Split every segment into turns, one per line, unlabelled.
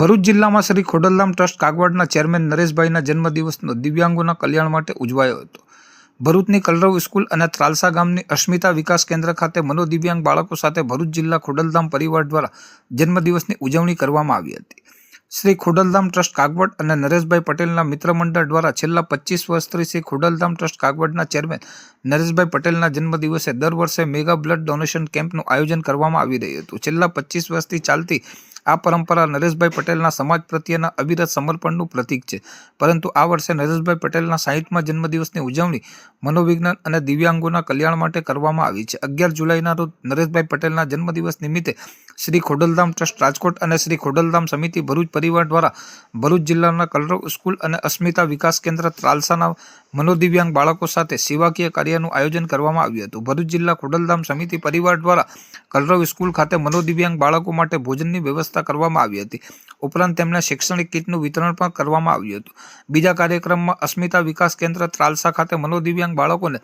ભરૂચ જિલ્લામાં શ્રી ખોડલધામ ટ્રસ્ટ કાગવાડના ચેરમેન નરેશભાઈના જન્મદિવસનો દિવ્યાંગોના કલ્યાણ માટે ઉજવાયો હતો. ભરૂચની કલરવ સ્કૂલ અને ત્રાલસા ગામની અસ્મિતા વિકાસ કેન્દ્ર ખાતે મનોદિવ્યાંગ બાળકો સાથે ભરૂચ જિલ્લા ખોડલધામ પરિવાર દ્વારા જન્મદિવસની ઉજવણી કરવામાં આવી હતી. શ્રી ખોડલધામ ટ્રસ્ટ કાગવડ અને નરેશભાઈ પટેલના મિત્ર મંડળ દ્વારા છેલ્લા પચીસ વર્ષથી શ્રી ખોડલધામ ટ્રસ્ટ કાગવડના ચેરમેન નરેશભાઈ પટેલના જન્મદિવસે દર વર્ષે મેગા બ્લડ ડોનેશન કેમ્પનું આયોજન કરવામાં આવી રહ્યું હતું. છેલ્લા પચીસ વર્ષથી ચાલતી આ પરંપરા નરેશભાઈ પટેલના સમાજ પ્રત્યેના અવિરત સમર્પણનું પ્રતીક છે. પરંતુ આ વર્ષે નરેશભાઈ પટેલના સાહીઠમાં જન્મદિવસની ઉજવણી મનોવિજ્ઞાન અને દિવ્યાંગોના કલ્યાણ માટે કરવામાં આવી છે. અગિયાર જુલાઈના રોજ નરેશભાઈ પટેલના જન્મદિવસ નિમિત્તે શ્રી ખોડલધામ ટ્રસ્ટ રાજકોટ અને શ્રી ખોડલધામ સમિતિ ભરૂચ પરિવાર દ્વારા ભરૂચ જિલ્લાના કલરવ સ્કૂલ અને અસ્મિતા વિકાસ કેન્દ્ર ત્રાલસાના મનોદિવ્યાંગ બાળકો સાથે સેવાકીય કાર્યનું આયોજન કરવામાં આવ્યું હતું. ભરૂચ જિલ્લા ખોડલધામ સમિતિ પરિવાર દ્વારા કલરવ સ્કૂલ ખાતે મનોદિવ્યાંગ બાળકો માટે ભોજનની વ્યવસ્થા કરવામાં આવી હતી. ઉપરાંત તેમને શૈક્ષણિક કીટનું વિતરણ પણ કરવામાં આવ્યું હતું. બીજા કાર્યક્રમમાં અસ્મિતા વિકાસ કેન્દ્ર ત્રાલસા ખાતે મનોદિવ્યાંગ બાળકોને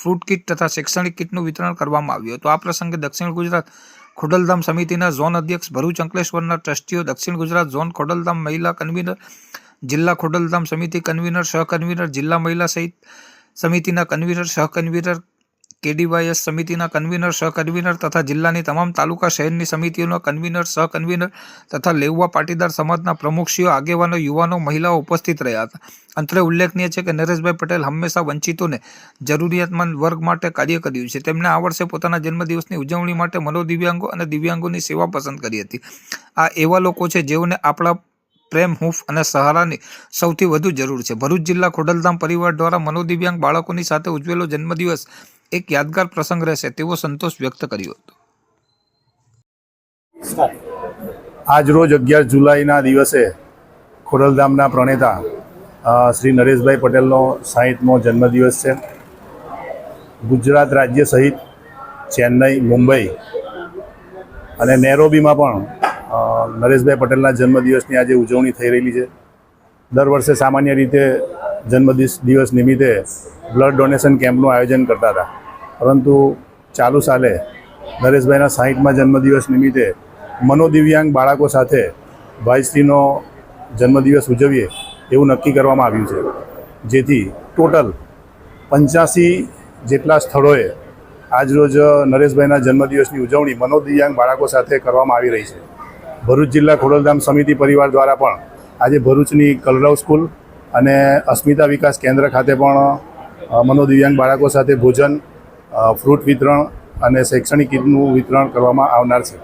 ફ્રૂટ કીટ તથા શૈક્ષણિક કીટનું વિતરણ કરવામાં આવ્યું હતું. આ પ્રસંગે દક્ષિણ ગુજરાત ખોડલધામ સમિતિના ઝોન અધ્યક્ષ ભરૂચ અંકલેશ્વરના ટ્રસ્ટીઓ દક્ષિણ ગુજરાત ઝોન ખોડલધામ મહિલા કન્વીનર, જિલ્લા ખોડલધામ સમિતિ કન્વીનર સહ કન્વીનર જિલ્લા મહિલા સહિત સમિતિના કન્વીનર સહ કન્વીનર કેડીવાયએસ સમિતિના કન્વીનર સહ કન્વીનર તથા જિલ્લાની તમામ તાલુકા શહેરની સમિતિઓના કન્વીનર સહ કન્વીનર તથા લેઉવા પાટીદાર સમાજના પ્રમુખશ્રીઓ, આગેવાનો, યુવાનો, મહિલાઓ ઉપસ્થિત રહ્યા હતા. અંતરે ઉલ્લેખનીય છે કે નરેશભાઈ પટેલ હંમેશા વંચિતોને જરૂરિયાતમંદ વર્ગ માટે કાર્ય કર્યું છે. તેમણે આ વર્ષે પોતાના જન્મદિવસની ઉજવણી માટે મનોદિવ્યાંગો અને દિવ્યાંગોની સેવા પસંદ કરી હતી. આ એવા લોકો છે જેઓને આપણા પ્રેમ, હૂંફ અને સહારાની સૌથી વધુ જરૂર છે. ભરૂચ જિલ્લા ખોડલધામ પરિવાર દ્વારા મનોદિવ્યાંગ બાળકોની સાથે ઉજવેલો જન્મદિવસ એક યાદગાર પ્રસંગ રહેશે તેવો સંતોષ વ્યક્ત કર્યો હતો.
આજ રોજ અગિયાર જુલાઈના દિવસે ખોડલધામના પ્રણેતા શ્રી નરેશભાઈ પટેલનો સાહીઠમો જન્મદિવસ છે. ગુજરાત રાજ્ય સહિત ચેન્નઈ, મુંબઈ અને નેરોબીમાં પણ નરેશભાઈ પટેલના જન્મદિવસની આજે ઉજવણી થઈ રહેલી છે. દર વર્ષે સામાન્ય રીતે જન્મદિવસ દિવસ નિમિત્તે બ્લડ ડોનેશન કેમ્પનું આયોજન કરતા હતા. પરંતુ ચાલુ સાલે નરેશભાઈના સાહીઠમાં જન્મદિવસ નિમિત્તે મનોદિવ્યાંગ બાળકો સાથે ભાઈશ્રીનો જન્મદિવસ ઉજવીએ એવું નક્કી કરવામાં આવ્યું છે. જેથી ટોટલ પંચ્યાસી જેટલા સ્થળોએ આજરોજ નરેશભાઈના જન્મદિવસની ઉજવણી મનોદિવ્યાંગ બાળકો સાથે કરવામાં આવી રહી છે. ભરૂચ જિલ્લા ખોડલધામ સમિતિ પરિવાર દ્વારા પણ આજે ભરૂચની કલરવ સ્કૂલ અને અસ્મિતા વિકાસ કેન્દ્ર ખાતે પણ મનોદિવ્યાંગ બાળકો સાથે ભોજન ફ્રૂટ વિતરણ અને શૈક્ષણિક કીટનું વિતરણ કરવામાં આવનાર છે.